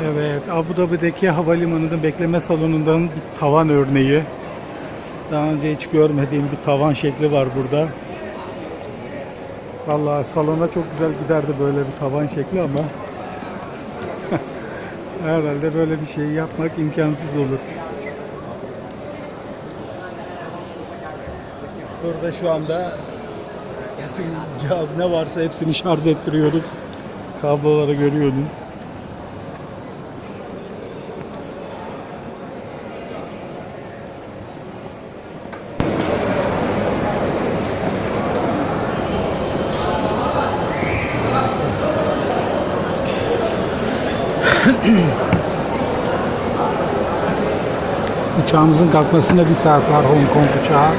Evet, Abu Dhabi'deki havalimanının bekleme salonundan bir tavan örneği. Daha önce hiç görmediğim bir tavan şekli var burada. Vallahi salona çok güzel giderdi böyle bir tavan şekli ama herhalde böyle bir şey yapmak imkansız olur. Burada şu anda bütün cihaz ne varsa hepsini şarj ettiriyoruz. Kabloları görüyorsunuz. Uçağımızın kalkmasına bir saat var Hong Kong uçağı.